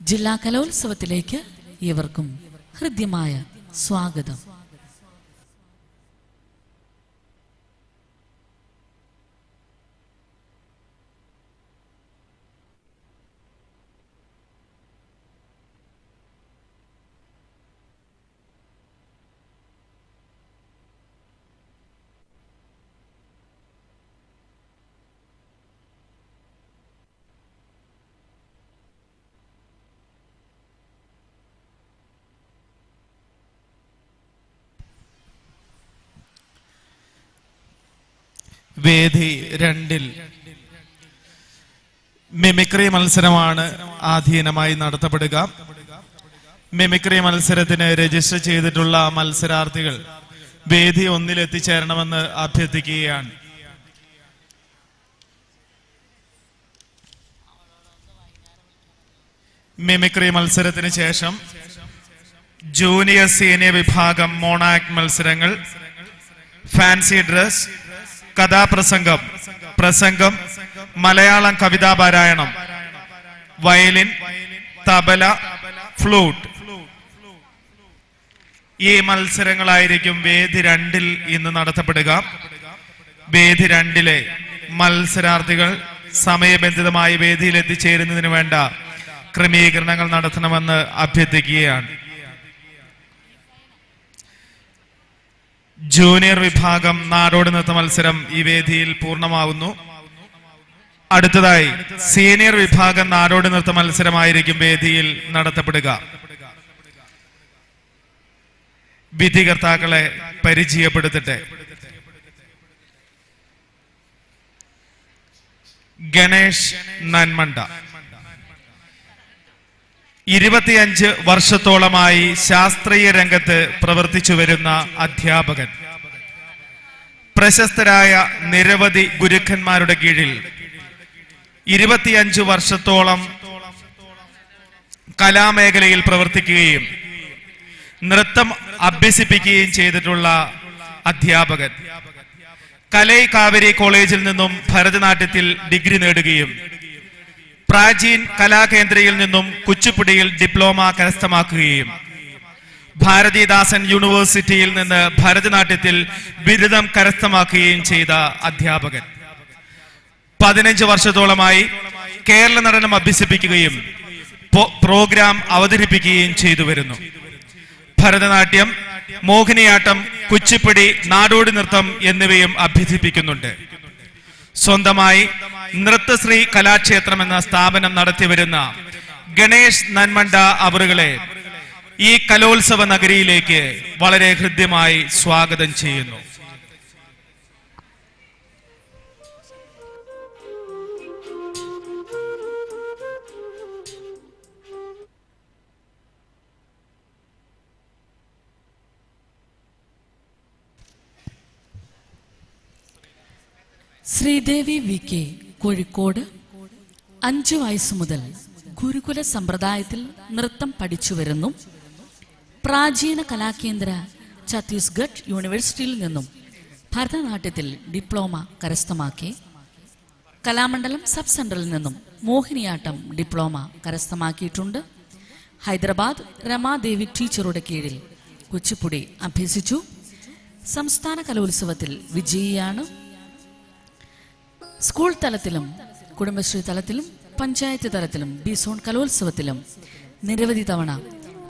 ജില്ലാ കലോത്സവത്തിലേക്ക് ഏവർക്കും ഹൃദ്യമായ സ്വാഗതം. വേദി രണ്ടിൽ. മിമിക്രി മത്സരമാണ് ആധീനമായി നടത്തപ്പെടുക. മിമിക്രി മത്സരത്തിന് രജിസ്റ്റർ ചെയ്തിട്ടുള്ള മത്സരാർത്ഥികൾ വേദി ഒന്നിൽ എത്തിച്ചേരണമെന്ന് അഭ്യർത്ഥിക്കുകയാണ്. മിമിക്രി മത്സരത്തിന് ശേഷം ജൂനിയർ സീനിയർ വിഭാഗം മോണാക് മത്സരങ്ങൾ. ഫാൻസി ഡ്രസ് കഥാപ്രസംഗം. പ്രസംഗം മലയാളം കവിതാ പാരായണം. Violin tabla flute. ഈ മത്സരങ്ങളായിരിക്കും വേദി രണ്ടിൽ ഇന്ന് നടത്തപ്പെടുക. വേദി രണ്ടിലെ മത്സരാർത്ഥികൾ സമയബന്ധിതമായി വേദിയിൽ എത്തിച്ചേരുന്നതിന് വേണ്ട ക്രമീകരണങ്ങൾ നടത്തണമെന്ന് അഭ്യർത്ഥിക്കുകയാണ്. ജൂനിയർ വിഭാഗം നാടോടി നൃത്ത മത്സരം ഈ വേദിയിൽ പൂർണമാവുന്നു. അടുത്തതായി സീനിയർ വിഭാഗം നാടോടി നൃത്ത മത്സരമായിരിക്കും വേദിയിൽ നടത്തപ്പെടുക. വിധികർത്താക്കളെ പരിചയപ്പെടുത്തട്ടെ. ഗണേഷ് നന്മണ്ട ഇരുപത്തിയഞ്ച് വർഷത്തോളമായി ശാസ്ത്രീയ രംഗത്ത് പ്രവർത്തിച്ചു വരുന്ന അധ്യാപകൻ. പ്രശസ്തരായ നിരവധി ഗുരുക്കന്മാരുടെ കീഴിൽ ഇരുപത്തിയഞ്ച് വർഷത്തോളം കലാമേഖലയിൽ പ്രവർത്തിക്കുകയും നൃത്തം അഭ്യസിപ്പിക്കുകയും ചെയ്തിട്ടുള്ള അധ്യാപകൻ. കലൈ കാവേരി കോളേജിൽ നിന്നും ഭരതനാട്യത്തിൽ ഡിഗ്രി നേടുകയും പ്രാചീൻ കലാകേന്ദ്രയിൽ നിന്നും കുച്ചിപ്പുടിയിൽ ഡിപ്ലോമ കരസ്ഥമാക്കുകയും ഭാരതിദാസൻ യൂണിവേഴ്സിറ്റിയിൽ നിന്ന് ഭരതനാട്യത്തിൽ ബിരുദം കരസ്ഥമാക്കുകയും ചെയ്ത അധ്യാപകൻ. പതിനഞ്ച് വർഷത്തോളമായി കേരള നടനം അഭ്യസിപ്പിക്കുകയും പ്രോഗ്രാം അവതരിപ്പിക്കുകയും ചെയ്തു വരുന്നു. ഭരതനാട്യം മോഹിനിയാട്ടം കുച്ചിപ്പുടി നാടോടി നൃത്തം എന്നിവയും അഭ്യസിപ്പിക്കുന്നുണ്ട്. സ്വന്തമായി നൃത്തശ്രീ കലാക്ഷേത്രം എന്ന സ്ഥാപനം നടത്തി വരുന്ന ഗണേഷ് നന്മണ്ട അവറുകളെ ഈ കലോത്സവ നഗരിയിലേക്ക് വളരെ ഹൃദ്യമായി സ്വാഗതം ചെയ്യുന്നു. Sridevi V K Kozhikode. അഞ്ചു വയസ്സു മുതൽ ഗുരുകുല സമ്പ്രദായത്തിൽ നൃത്തം പഠിച്ചു വരുന്നു. പ്രാചീന കലാകേന്ദ്ര ഛത്തീസ്ഗഡ് യൂണിവേഴ്സിറ്റിയിൽ നിന്നും ഭരതനാട്യത്തിൽ ഡിപ്ലോമ കരസ്ഥമാക്കി. കലാമണ്ഡലം സബ് സെൻട്രലിൽ നിന്നും മോഹിനിയാട്ടം ഡിപ്ലോമ കരസ്ഥമാക്കിയിട്ടുണ്ട്. ഹൈദരാബാദ് രമാദേവി ടീച്ചറുടെ കീഴിൽ കുച്ചിപ്പുടി അഭ്യസിച്ചു. സംസ്ഥാന കലോത്സവത്തിൽ വിജയിയാണ്. സ്കൂൾ തലത്തിലും കുടുംബശ്രീ തലത്തിലും പഞ്ചായത്ത് തലത്തിലും ബി സോൺ കലോത്സവത്തിലും നിരവധി തവണ